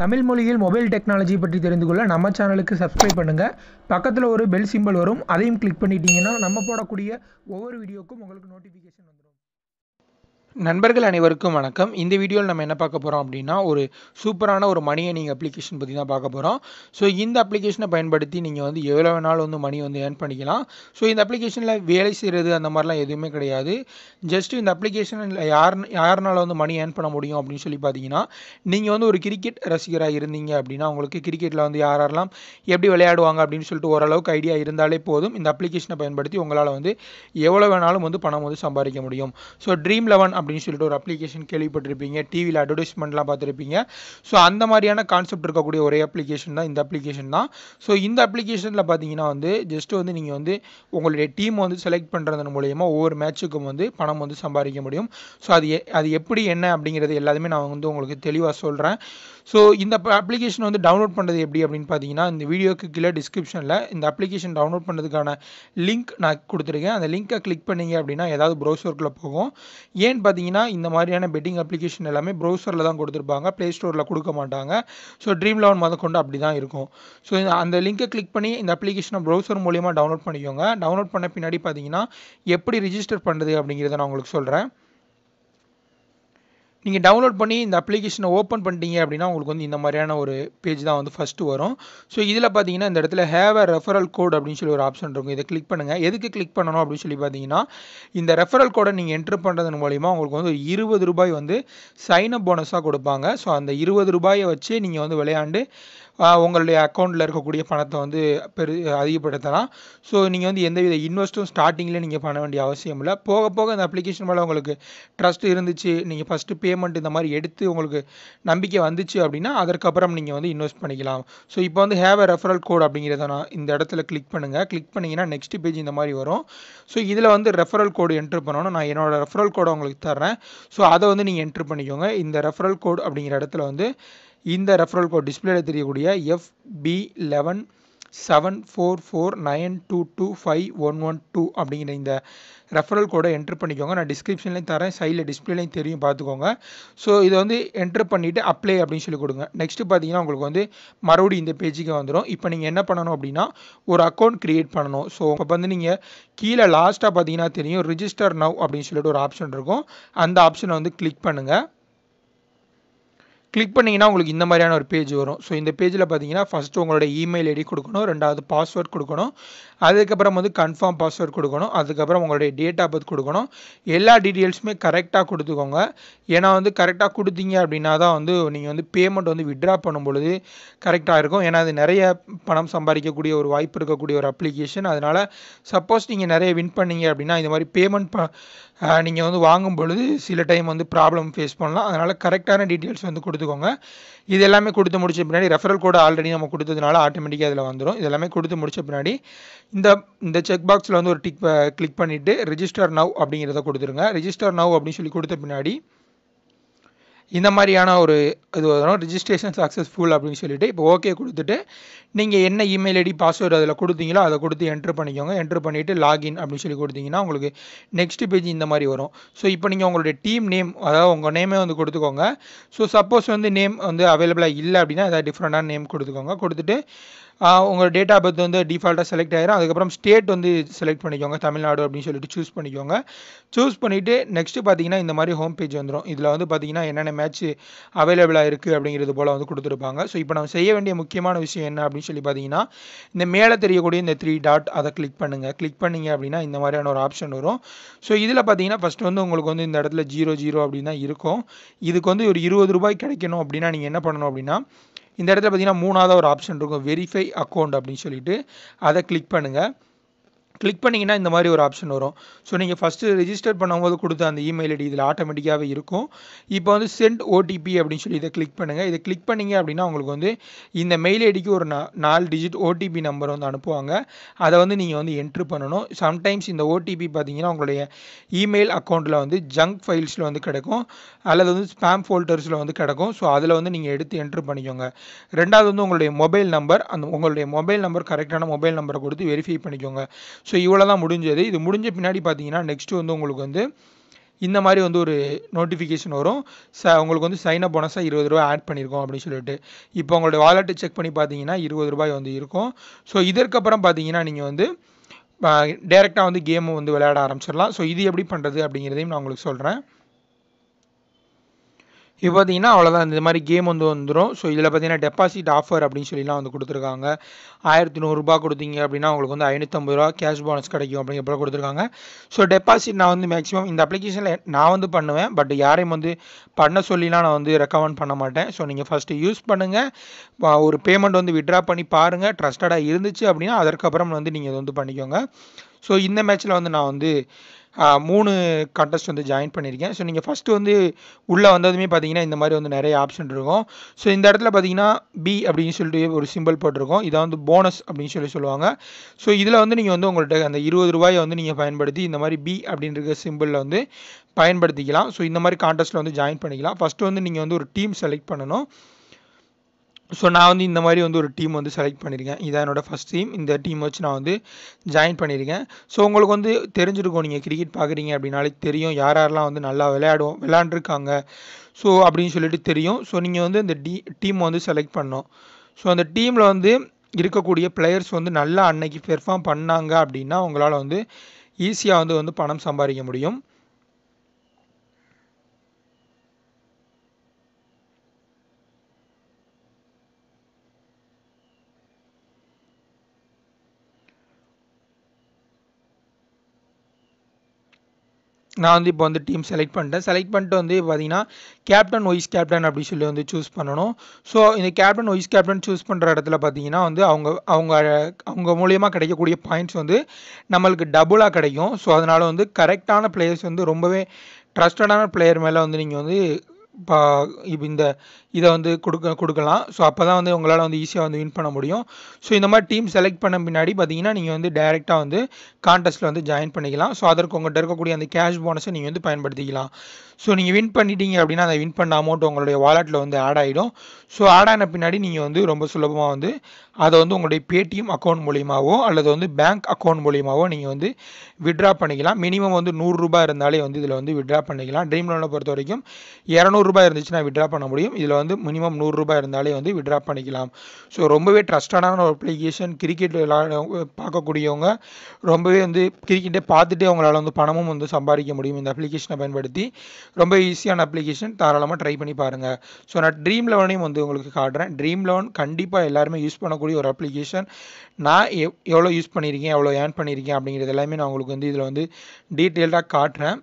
தமிழ் மொழியில் mobile technology பற்றி தெரிந்து கொள்ள நம்ம சேனலுக்கு சப்ஸ்கிரைப் பண்ணுங்கள் பக்கத்தில் ஒரு பெல் சிம்பல் வரும். அதையும் கிளிக் பண்ணிட்டீங்கன்னா நம்ம போடக்கூடிய ஒவ்வொரு வீடியோக்கும் உங்களுக்கு நோட்டிஃபிகேஷன் வந்துடும் நண்பர்கள் அனைவருக்கும் வணக்கம். இந்த வீடியோவில் நம்ம என்ன பார்க்க போகிறோம் அப்படின்னா ஒரு சூப்பரான ஒரு மணி ஏர்னிங் அப்ளிகேஷன் பற்றி தான் பார்க்க போகிறோம் ஸோ இந்த அப்ளிகேஷனை பயன்படுத்தி நீங்கள் வந்து எவ்வளோ வேணாலும் வந்து மணி வந்து ஏர்ன் பண்ணிக்கலாம். ஸோ இந்த அப்ளிகேஷனில் வேலை செய்கிறது அந்த மாதிரிலாம் எதுவுமே கிடையாது. ஜஸ்ட் இந்த அப்ளிகேஷனில் யார் யாருனால வந்து மணி ஏர்ன் பண்ண முடியும் அப்படின்னு சொல்லி பார்த்தீங்கன்னா நீங்கள் வந்து ஒரு கிரிக்கெட் ரசிகராக இருந்தீங்க அப்படின்னா உங்களுக்கு கிரிக்கெட்டில் வந்து யார் யாரெல்லாம் எப்படி விளையாடுவாங்க அப்படின்னு சொல்லிட்டு ஓரளவுக்கு ஐடியா இருந்தாலே போதும். இந்த அப்ளிகேஷனை பயன்படுத்தி உங்களால் வந்து எவ்வளோ வேணாலும் வந்து பணம் வந்து சம்பாதிக்க முடியும். ஸோ ட்ரீம் லெவன் அப்படின்னு சொல்லிட்டு ஒரு அப்ளிகேஷன் கேள்விப்பட்டிருப்பீங்க. டிவியில் அட்வர்டைஸ்மெண்ட்லாம் பார்த்துருப்பீங்க. ஸோ அந்த மாதிரியான கான்செப்ட் இருக்கக்கூடிய ஒரே அப்ளிகேஷன் தான் இந்த அப்ளிகேஷன் தான். ஸோ இந்த அப்ளிகேஷனில் பார்த்தீங்கன்னா வந்து ஜஸ்ட் வந்து நீங்கள் வந்து உங்களுடைய டீம் வந்து செலக்ட் பண்ணுறதன் மூலயமா ஒவ்வொரு மேட்சுக்கும் வந்து பணம் வந்து சம்பாதிக்க முடியும். ஸோ அது எ- அது எப்படி என்ன அப்படிங்கிறது எல்லாத்தையுமே நான் வந்து உங்களுக்கு தெளிவாக சொல்கிறேன் ஸோ இந்த அப்ளிகேஷன் வந்து டவுன்லோட் பண்ணுறது எப்படி அப்படின்னு பார்த்தீங்கன்னா இந்த வீடியோக்கு கீழே டிஸ்கிரிப்ஷனில் இந்த அப்ளிகேஷன் டவுன்லோட் பண்ணுறதுக்கான லிங்க் நான் கொடுத்துருக்கேன். அந்த லிங்க்கை கிளிக் பண்ணீங்க அப்படின்னா ஏதாவது ப்ரௌசருக்குள்ளே போகும். ஏன்னு பார்த்தீங்கன்னா இந்த மாதிரியான பெட்டிங் அப்ளிகேஷன் எல்லாமே ப்ரௌசரில் தான் கொடுத்துருப்பாங்க. ப்ளே ஸ்டோரில் கொடுக்க மாட்டாங்க. ஸோ ட்ரீம் லெவன் முத கொண்டு அப்படி தான் இருக்கும் ஸோ அந்த லிங்கை கிளிக் பண்ணி இந்த அப்ளிகேஷனை ப்ரௌசர் மூலியமாக டவுன்லோட் பண்ணிக்கோங்க. டவுன்லோட் பண்ண பின்னாடி பார்த்தீங்கன்னா எப்படி ரிஜிஸ்டர் பண்ணுறது அப்படிங்கிறத நான் உங்களுக்கு சொல்கிறேன் நீங்கள் டவுன்லோட் பண்ணி இந்த அப்ளிகேஷனை ஓப்பன் பண்ணிட்டீங்க அப்படின்னா உங்களுக்கு வந்து இந்த மாதிரியான ஒரு பேஜ் தான் வந்து ஃபஸ்ட்டு வரும். ஸோ இதில் பார்த்தீங்கன்னா இந்த இடத்துல ஹேவ் அ ரெஃபரல் கோட் அப்படின்னு சொல்லி ஒரு ஆப்ஷன் இருக்கும். இதை கிளிக் பண்ணுங்கள் எதுக்கு கிளிக் பண்ணணும் அப்படின்னு சொல்லி பார்த்தீங்கன்னா இந்த ரெஃபரல் கோடை நீங்கள் என்ட்ரு பண்ணுறதன் மூலிமா உங்களுக்கு வந்து ஒரு இருபது ரூபாய் வந்து சைன் அப் போனஸாக கொடுப்பாங்க. ஸோ அந்த இருபது ரூபாயை வச்சு நீங்கள் வந்து விளையாண்டு உங்களுடைய அக்கௌண்ட்டில் இருக்கக்கூடிய பணத்தை வந்து பெரு அதிகப்படுத்தலாம். ஸோ நீங்கள் வந்து எந்தவித இன்வெஸ்ட்டும் ஸ்டார்டிங்கில் நீங்கள் பண்ண வேண்டிய அவசியம் இல்லை. போக போக அந்த அப்ளிகேஷன் மேலே உங்களுக்கு ட்ரஸ்ட் இருந்துச்சு நீங்கள் ஃபஸ்ட்டு பேமெண்ட் இந்த மாதிரி எடுத்து உங்களுக்கு நம்பிக்கை வந்துச்சு அப்படின்னா அதற்கப்புறம் நீங்கள் வந்து இன்வெஸ்ட் பண்ணிக்கலாம். ஸோ இப்போ வந்து ஹேவ் அ ரெஃபரல் கோட் அப்படிங்கிறத நான் இந்த இடத்துல கிளிக் பண்ணுங்கள் கிளிக் பண்ணிங்கன்னா நெக்ஸ்ட் பேஜ் இந்த மாதிரி வரும். ஸோ இதில் வந்து ரெஃபரல் கோடு என்ட்ரு பண்ணணும் நான் என்னோடய ரெஃபரல் கோடை உங்களுக்கு தர்றேன். ஸோ அதை வந்து நீங்கள் என்ட்ரு பண்ணிக்கோங்க. இந்த ரெஃபரல் கோட் அப்படிங்கிற இடத்துல வந்து இந்த ரெஃபரல் கோட் டிஸ்பிளேல தெரியக்கூடிய FB eleven seven four four nine two two five one one two அப்படிங்கிற இந்த ரெஃபரல் கோடை என்ட்ரு பண்ணிக்கோங்க. நான் டிஸ்கிரிப்ஷன்லேயும் தரேன் சைடில் டிஸ்பிளேலையும் தெரியும் பார்த்துக்கோங்க. ஸோ இதை வந்து என்ட்ரு பண்ணிவிட்டு அப்ளை அப்படின்னு சொல்லி கொடுங்க. நெக்ஸ்ட்டு பார்த்தீங்கன்னா உங்களுக்கு வந்து மறுபடியும் இந்த பேஜுக்கு வந்துடும் இப்போ நீங்கள் என்ன பண்ணணும் அப்படின்னா ஒரு அக்கௌண்ட் க்ரியேட் பண்ணணும். ஸோ இப்போ வந்து நீங்கள் கீழே லாஸ்ட்டாக பார்த்தீங்கன்னா தெரியும் ரிஜிஸ்டர் நவ் அப்படின்னு சொல்லிட்டு ஒரு ஆப்ஷன் இருக்கும். அந்த ஆப்ஷனை வந்து கிளிக் பண்ணுங்கள் கிளிக் பண்ணிங்கன்னா உங்களுக்கு இந்த மாதிரியான ஒரு பேஜ் வரும். ஸோ இந்த பேஜில் பார்த்தீங்கன்னா ஃபஸ்ட்டு உங்களோட இமெயில் ஐடி கொடுக்கணும் ரெண்டாவது பாஸ்வேர்ட் கொடுக்கணும் அதுக்கப்புறம் வந்து கன்ஃபார்ம் பாஸ்வேர்ட் கொடுக்கணும் அதுக்கப்புறம் உங்களுடைய டேட் ஆஃப் பர்த் கொடுக்கணும். எல்லா டீட்டெயில்ஸுமே கரெக்டாக கொடுத்துக்கோங்க. ஏன்னா வந்து கரெக்டாக கொடுத்தீங்க அப்படின்னா தான் வந்து நீங்கள் வந்து பேமெண்ட் வந்து விட்ரா பண்ணும் பொழுது கரெக்டாக இருக்கும். ஏன்னா அது நிறைய பணம் சம்பாதிக்கக்கூடிய ஒரு வாய்ப்பு இருக்கக்கூடிய ஒரு அப்ளிகேஷன் அதனால் சப்போஸ் நீங்கள் நிறைய வின் பண்ணீங்க அப்படின்னா இந்த மாதிரி பேமெண்ட் ப நீங்கள் வந்து வாங்கும் பொழுது சில டைம் வந்து ப்ராப்ளம் ஃபேஸ் பண்ணலாம். அதனால் கரெக்டான டீட்டெயில்ஸ் வந்து கொடுத்துக்கோங்க. இது எல்லாமே கொடுத்து முடிச்ச பின்னாடி ரெஃபரல் கோடு ஆல்ரெடி நம்ம கொடுத்ததுனால ஆட்டோமேட்டிக்காக அதில் வந்துடும் இது எல்லாமே கொடுத்து முடிச்ச பின்னாடி இந்த இந்த செக் பாக்ஸில் வந்து ஒரு டிக் கிளிக் பண்ணிவிட்டு ரிஜிஸ்டர் நவ் அப்படிங்கிறத கொடுத்துருங்க. ரிஜிஸ்டர் நவ் அப்படின்னு சொல்லி கொடுத்த பின்னாடி இந்த மாதிரியான ஒரு இது வரும். ரிஜிஸ்ட்ரேஷன் சக்ஸஸ்ஃபுல் அப்படின்னு சொல்லிட்டு இப்போ ஓகே கொடுத்துட்டு நீங்கள் என்ன இமெயில் ஐடி பாஸ்வேர்டு அதில் கொடுத்தீங்களோ அதை கொடுத்து என்ட்ரு பண்ணிக்கோங்க. என்ட்ரு பண்ணிவிட்டு லாகின் அப்படின்னு சொல்லி கொடுத்தீங்கன்னா உங்களுக்கு நெக்ஸ்ட் பேஜ் இந்த மாதிரி வரும். ஸோ இப்போ நீங்கள் உங்களுடைய டீம் நேம் அதாவது உங்கள் நேமே வந்து கொடுத்துக்கோங்க. ஸோ சப்போஸ் வந்து நேம் வந்து அவைலபிளாக இல்லை அப்படின்னா ஏதாவது டிஃப்ரெண்டான நேம் கொடுத்துக்கோங்க. கொடுத்துட்டு உங்கள் டேட் ஆஃப் பர்த் வந்து டிஃபால்ட்டாக செலக்ட் ஆகிரும் அதுக்கப்புறம் ஸ்டேட் வந்து செலக்ட் பண்ணிக்கோங்க. தமிழ்நாடு அப்படின்னு சொல்லிட்டு சூஸ் பண்ணிக்கோங்க. சூஸ் பண்ணிவிட்டு நெக்ஸ்ட்டு பார்த்தீங்கன்னா இந்த மாதிரி ஹோம் பேஜ் வந்துடும் இதில் வந்து பார்த்தீங்கன்னா என்னென்ன மேட்ச் அவைலபிளாக இருக்குது அப்படிங்கிறது போல் வந்து கொடுத்துருப்பாங்க. ஸோ இப்போ நம்ம செய்ய வேண்டிய முக்கியமான விஷயம் என்ன அப்படின்னு சொல்லி பார்த்தீங்கன்னா இந்த மேலே தெரியக்கூடிய இந்த த்ரீ டாட் அதை கிளிக் பண்ணுங்கள் கிளிக் பண்ணீங்க அப்படின்னா இந்த மாதிரியான ஒரு ஆப்ஷன் வரும். ஸோ இதில் பார்த்தீங்கன்னா ஃபஸ்ட்டு வந்து உங்களுக்கு வந்து இந்த இடத்துல ஜீரோ ஜீரோ அப்படின்னு தான் இருக்கும். இதுக்கு வந்து ஒரு இருபது ரூபாய் கிடைக்கணும் அப்படின்னா நீங்கள் என்ன பண்ணணும் அப்படின்னா இந்த இடத்துல பார்த்தீங்கன்னா மூணாவது ஒரு ஆப்ஷன் இருக்கும். வெரிஃபை அக்கௌண்ட் அப்படின்னு சொல்லிட்டு அதை கிளிக் பண்ணுங்கள் கிளிக் பண்ணிங்கன்னா இந்த மாதிரி ஒரு ஆப்ஷன் வரும். ஸோ நீங்கள் ஃபஸ்ட்டு ரிஜிஸ்டர் பண்ணும்போது கொடுத்த அந்த இமெயில் ஐடி இதில் ஆட்டோமேட்டிக்காகவே இருக்கும். இப்போ வந்து சென்ட் ஓடிபி அப்படின்னு சொல்லி இதை கிளிக் பண்ணுங்கள் இதை கிளிக் பண்ணீங்க அப்படின்னா உங்களுக்கு வந்து இந்த மெயில் ஐடிக்கு ஒரு நா நாலு டிஜிட் ஓடிபி நம்பர் வந்து அனுப்புவாங்க. அதை வந்து நீங்கள் வந்து என்ட்ரு பண்ணணும். சம்டைம்ஸ் இந்த ஓடிபி பார்த்தீங்கன்னா உங்களுடைய இமெயில் அக்கௌண்ட்டில் வந்து ஜங்க் ஃபைல்ஸில் வந்து கிடைக்கும். அல்லது வந்து ஸ்பேம் ஃபோல்டர்ஸில் வந்து கிடைக்கும். ஸோ அதில் வந்து நீங்கள் எடுத்து என்ட்ரு பண்ணிக்கோங்க. ரெண்டாவது வந்து உங்களுடைய மொபைல் நம்பர் அந்த உங்களுடைய மொபைல் நம்பர் கரெக்டான மொபைல் நம்பரை கொடுத்து வெரிஃபை பண்ணிக்கோங்க. ஸோ இவ்வளோ தான் முடிஞ்சது. இது முடிஞ்ச பின்னாடி பார்த்தீங்கன்னா நெக்ஸ்ட் வந்து உங்களுக்கு வந்து இந்த மாதிரி வந்து ஒரு நோட்டிஃபிகேஷன் வரும். ச உங்களுக்கு வந்து சைன் அப் போனஸாக இருபது ரூபா ஆட் பண்ணியிருக்கோம் அப்படின்னு சொல்லிட்டு. இப்போ உங்களோட வாலெட்டை செக் பண்ணி பார்த்தீங்கன்னா இருபது ரூபாய் வந்து இருக்கும். ஸோ இதற்கப்புறம் பார்த்தீங்கன்னா நீங்கள் வந்து டேரெக்டாக வந்து கேமை வந்து விளையாட ஆரம்பிச்சிடலாம். ஸோ இது எப்படி பண்ணுறது அப்படிங்கிறதையும் நான் உங்களுக்கு சொல்கிறேன் இப்போ பார்த்தீங்கன்னா அவ்வளோதான் இந்த மாதிரி கேம் வந்து வந்துடும் ஸோ இதில் பார்த்தீங்கன்னா டெபாசிட் ஆஃபர் அப்படின்னு சொல்லிலாம் வந்து கொடுத்துருக்காங்க. ஆயிரத்தி நூறுரூபா கொடுத்தீங்க அப்படின்னா உங்களுக்கு வந்து ஐநூற்றம்பது ரூபா கேஷ் போனஸ் கிடைக்கும் அப்படிங்கிற கொடுத்துருக்காங்க. ஸோ டெபாசிட் நான் வந்து மேக்ஸிமம் இந்த அப்ளிகேஷனில் நான் வந்து பண்ணுவேன். பட் யாரையும் வந்து பண்ண சொல்லிலாம் நான் வந்து ரெக்கமெண்ட் பண்ண மாட்டேன். ஸோ நீங்கள் ஃபஸ்ட்டு யூஸ் பண்ணுங்கள் ஒரு பேமெண்ட் வந்து விட்ரா பண்ணி பாருங்கள் ட்ரஸ்டடாக இருந்துச்சு அப்படின்னா அதற்கப்புறம் வந்து நீங்கள் இது வந்து பண்ணிக்கோங்க. ஸோ இந்த மேட்ச்சில் வந்து நான் வந்து மூணு கண்டஸ்ட் வந்து ஜாயின் பண்ணியிருக்கேன். ஸோ நீங்கள் ஃபஸ்ட்டு வந்து உள்ளே வந்ததுமே பார்த்தீங்கன்னா இந்த மாதிரி வந்து நிறைய ஆப்ஷன் இருக்கும். ஸோ இந்த இடத்துல பார்த்தீங்கன்னா பி அப்படின்னு சொல்லிட்டு ஒரு சிம்பிள் போட்டிருக்கோம். இதை வந்து போனஸ் அப்படின்னு சொல்லி சொல்லுவாங்க. ஸோ இதில் வந்து நீங்கள் வந்து உங்கள்கிட்ட அந்த இருபது ரூபாயை வந்து நீங்கள் பயன்படுத்தி இந்த மாதிரி பி அப்படின்ற சிம்பிளில் வந்து பயன்படுத்திக்கலாம். ஸோ இந்த மாதிரி கான்டெஸ்ட்டில் வந்து ஜாயின் பண்ணிக்கலாம். ஃபஸ்ட்டு வந்து நீங்கள் வந்து ஒரு டீம் செலக்ட் பண்ணணும். ஸோ நான் வந்து இந்த மாதிரி வந்து ஒரு டீம் வந்து செலக்ட் பண்ணியிருக்கேன் இதான் என்னோடய ஃபஸ்ட் டீம் இந்த டீம் வச்சு நான் வந்து ஜாயின் பண்ணியிருக்கேன் ஸோ உங்களுக்கு வந்து தெரிஞ்சிருக்கும். நீங்கள் கிரிக்கெட் பார்க்குறீங்க அப்படின்னாலே தெரியும். யார் யாரெல்லாம் வந்து நல்லா விளையாடுவோம் விளையாண்டுருக்காங்க. ஸோ அப்படின்னு சொல்லிட்டு தெரியும். ஸோ நீங்கள் வந்து இந்த டீ டீம் வந்து செலக்ட் பண்ணோம் ஸோ அந்த டீமில் வந்து இருக்கக்கூடிய பிளேயர்ஸ் வந்து நல்லா அன்னைக்கு பெர்ஃபார்ம் பண்ணாங்க அப்படின்னா உங்களால் வந்து ஈஸியாக வந்து வந்து பணம் சம்பாதிக்க முடியும். நான் வந்து இப்போ வந்து டீம் செலக்ட் பண்ணிட்டேன். செலக்ட் பண்ணிட்டு வந்து பார்த்தீங்கன்னா கேப்டன் ஒய்ஸ் கேப்டன் அப்படி சொல்லி வந்து சூஸ் பண்ணணும். ஸோ இந்த கேப்டன் ஒய்ஸ் கேப்டன் சூஸ் பண்ணுற இடத்துல பார்த்தீங்கன்னா வந்து அவங்க அவங்க அவங்க மூலியமாக கிடைக்கக்கூடிய பாயிண்ட்ஸ் வந்து நம்மளுக்கு டபுளாக கிடைக்கும். ஸோ அதனால் வந்து கரெக்டான பிளேயர்ஸ் வந்து ரொம்பவே ட்ரஸ்டடான பிளேயர் மேலே வந்து நீங்கள் வந்து இப்போ இப்போ இந்த இதை வந்து கொடுக்க கொடுக்கலாம். ஸோ அப்போ தான் வந்து உங்களால் வந்து ஈஸியாக வந்து வின் பண்ண முடியும். ஸோ இந்த மாதிரி டீம் செலக்ட் பண்ண பின்னாடி பார்த்தீங்கன்னா நீங்கள் வந்து டைரெக்டாக வந்து கான்டெஸ்ட்டில் வந்து ஜாயின் பண்ணிக்கலாம். ஸோ அதற்கு உங்கள்கிட்ட இருக்கக்கூடிய அந்த கேஷ் போனஸை நீங்கள் வந்து பயன்படுத்திக்கலாம். ஸோ நீங்கள் வின் பண்ணிட்டீங்க அப்படின்னா அந்த வின் பண்ண அமௌண்ட் உங்களுடைய வாலெட்டில் வந்து ஆட் ஆகிடும் ஸோ ஆட் ஆன பின்னாடி நீங்கள் வந்து ரொம்ப சுலபமாக வந்து அதை வந்து உங்களுடைய பேடிஎம் அக்கௌண்ட் மூலியமாகவோ அல்லது வந்து பேங்க் அக்கௌண்ட் மூலியமாகவோ நீங்கள் வந்து விட்ரா பண்ணிக்கலாம். மினிமம் வந்து நூறுரூபா இருந்தாலே வந்து இதில் வந்து விட்ரா பண்ணிக்கலாம். ட்ரீம் லோனை பொறுத்த வரைக்கும் இரநூறுபா இருந்துச்சுன்னா விட்ரா பண்ண முடியும். இதில் வந்து மினிமம் நூறுரூபா இருந்தாலே வந்து விட்ரா பண்ணிக்கலாம். ஸோ ரொம்பவே ட்ரஸ்டான ஒரு அப்ளிகேஷன் கிரிக்கெட் விளையாட பார்க்கக்கூடியவங்க ரொம்பவே வந்து கிரிக்கெட்டை பார்த்துட்டே அவங்களால வந்து பணமும் வந்து சம்பாதிக்க முடியும். இந்த அப்ளிகேஷனை பயன்படுத்தி ரொம்ப ஈஸியான அப்ளிகேஷன் தாராளமாக ட்ரை பண்ணி பாருங்கள் ஸோ நான் ட்ரீம் லெவனையும் வந்து உங்களுக்கு காட்டுறேன். ட்ரீம் லெவன் கண்டிப்பாக எல்லாருமே யூஸ் பண்ணக்கூடிய ஒரு அப்ளிகேஷன் நான் எவ் எவ்வளோ யூஸ் பண்ணியிருக்கேன் எவ்வளோ ஏர்ன் பண்ணியிருக்கேன் அப்படிங்கிறது எல்லாமே நான் உங்களுக்கு வந்து இதில் வந்து டீட்டெயில்டாக காட்டுறேன்.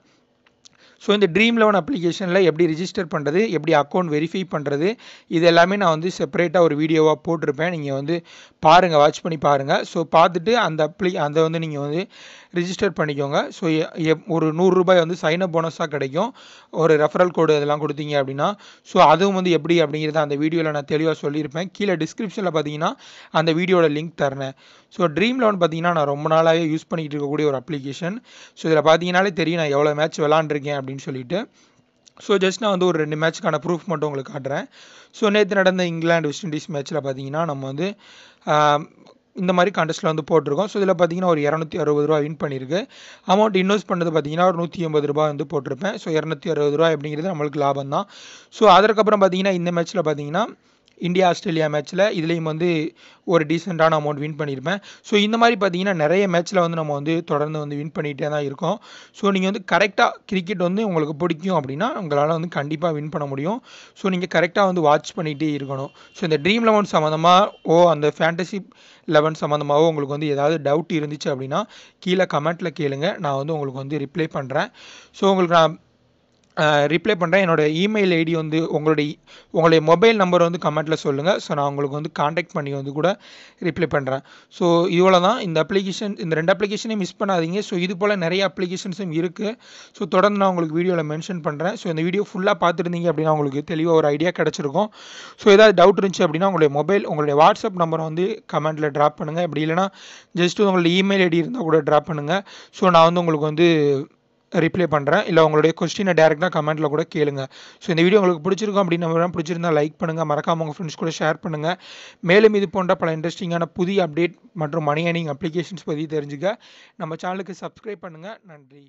ஸோ இந்த ட்ரீம் லெவன் அப்ளிகேஷனில் எப்படி ரிஜிஸ்டர் பண்ணுறது எப்படி அக்கௌண்ட் வெரிஃபை பண்ணுறது இது எல்லாமே நான் வந்து செப்பரேட்டாக ஒரு வீடியோவாக போட்டிருப்பேன். நீங்கள் வந்து பாருங்கள் வாட்ச் பண்ணி பாருங்கள் ஸோ பார்த்துட்டு அந்த அப்ளி அதை வந்து நீங்கள் வந்து ரிஜிஸ்டர் பண்ணிக்கோங்க. ஸோ ஒரு நூறுரூபாய் வந்து சைனப் போனஸாக கிடைக்கும். ஒரு ரெஃபரல் கோடு இதெல்லாம் கொடுத்தீங்க அப்படின்னா ஸோ அதுவும் வந்து எப்படி அப்படிங்கிறத அந்த வீடியோவில் நான் தெளிவாக சொல்லியிருப்பேன். கீழே டிஸ்கிரிப்ஷனில் பார்த்தீங்கன்னா அந்த வீடியோட லிங்க் தரேன் ஸோ ட்ரீம் லெவன் பார்த்தீங்கன்னா நான் ரொம்ப நாளாகவே யூஸ் பண்ணிகிட்டு இருக்கக்கூடிய ஒரு அப்ளிகேஷன் ஸோ இதில் பார்த்தீங்கனாலே தெரியும் நான் எவ்வளோ மேட்ச் விளாண்டுருக்கேன் அப்படின்னு சொல்லிட்டு. ஸோ ஜஸ்ட் நான் வந்து ஒரு ரெண்டு மேட்ச்சுக்கான ப்ரூஃப் மட்டும் உங்களுக்கு காட்டுறேன். ஸோ நேற்று நடந்த இங்கிலாந்து வெஸ்ட் இண்டீஸ் மேட்ச்சில் பார்த்தீங்கன்னா நம்ம வந்து இந்த மாதிரி கான்டெஸ்ட்டில் வந்து போட்டிருக்கோம். ஸோ இதில் பார்த்தீங்கன்னா ஒரு இரநூத்தி அறுபது ரூபா வின் பண்ணியிருக்கு அமௌண்ட் இன்வெஸ்ட் பண்ணது பார்த்தீங்கன்னா ஒரு நூற்றி எண்பது ரூபா வந்து போட்டிருப்பேன். ஸோ இரநூத்தி அறுபது ரூபா அப்படிங்கிறது நம்மளுக்கு லாபம் தான் ஸோ அதற்கப்புறம் பார்த்தீங்கன்னா இந்த மேட்ச்சில் பார்த்தீங்கன்னா இந்தியா ஆஸ்திரேலியா மேட்ச்சில் இதுலேயும் வந்து ஒரு டீசெண்டான அமௌண்ட் வின் பண்ணியிருப்பேன் ஸோ இந்த மாதிரி பார்த்தீங்கன்னா நிறைய மேட்ச்சில் வந்து நம்ம வந்து தொடர்ந்து வந்து வின் பண்ணிகிட்டே தான் இருக்கோம். ஸோ நீங்கள் வந்து கரெக்டாக கிரிக்கெட் வந்து உங்களுக்கு பிடிக்கும் அப்படின்னா உங்களால் வந்து கண்டிப்பாக வின் பண்ண முடியும். ஸோ நீங்கள் கரெக்டாக வந்து வாட்ச் பண்ணிகிட்டே இருக்கணும். ஸோ இந்த ட்ரீம் லெவன் சம்மந்தமாக ஓ அந்த ஃபேண்டசி லெவன் சம்மந்தமாகவோ உங்களுக்கு வந்து ஏதாவது டவுட் இருந்துச்சு அப்படின்னா கீழே கமெண்ட்டில் கேளுங்க. நான் வந்து உங்களுக்கு வந்து ரிப்ளை பண்ணுறேன் ஸோ உங்களுக்கு நான் ரிப்ளை பண்ணுறேன் என்னோடய இமெயில் ஐடி வந்து உங்களுடைய உங்களுடைய மொபைல் நம்பர் வந்து கமெண்ட்டில் சொல்லுங்கள் ஸோ நான் உங்களுக்கு வந்து காண்டாக்ட் பண்ணி வந்து கூட ரிப்ளை பண்ணுறேன் ஸோ இவ்வளோ தான் இந்த அப்ளிகேஷன் இந்த ரெண்டு அப்ளிகேஷனையும் மிஸ் பண்ணாதீங்க. ஸோ இது போல் நிறைய அப்ளிகேஷன்ஸும் இருக்குது ஸோ தொடர்ந்து நான் உங்களுக்கு வீடியோவில் மென்ஷன் பண்ணுறேன் ஸோ இந்த வீடியோ ஃபுல்லாக பார்த்துருந்தீங்க அப்படின்னா உங்களுக்கு தெளிவாக ஒரு ஐடியா கிடச்சிருக்கும். ஸோ ஏதாவது டவுட் இருந்துச்சு அப்படின்னா உங்களுடைய மொபைல் உங்களுடைய வாட்ஸ்அப் நம்பரை வந்து கமெண்ட்டில் ட்ராப் பண்ணுங்கள் அப்படி இல்லைனா ஜஸ்ட் உங்களுடைய இமெயில் ஐடி இருந்தால் கூட ட்ராப் பண்ணுங்கள் ஸோ நான் வந்து உங்களுக்கு வந்து ரிப்ளை பண்ணுறேன் இல்லை உங்களுடைய கொஸ்டினை டேரெக்டாக கமெண்ட்டில் கூட கேளுங்க. ஸோ இந்த வீடியோ உங்களுக்கு பிடிச்சிருக்கும் அப்படின்னு நம்ம பிடிச்சிருந்தா லைக் பண்ணுங்கள் மறக்காம உங்கள் ஃப்ரெண்ட்ஸ் கூட ஷேர் பண்ணுங்கள் மேலும் இது போன்ற பல இன்ட்ரெஸ்டிங்கான புதிய அப்டேட் மற்றும் மணி ஏர்னிங் அப்ளிகேஷன்ஸ் பற்றி தெரிஞ்சுக்க நம்ம சேனலுக்கு சப்ஸ்கிரைப் பண்ணுங்கள் நன்றி.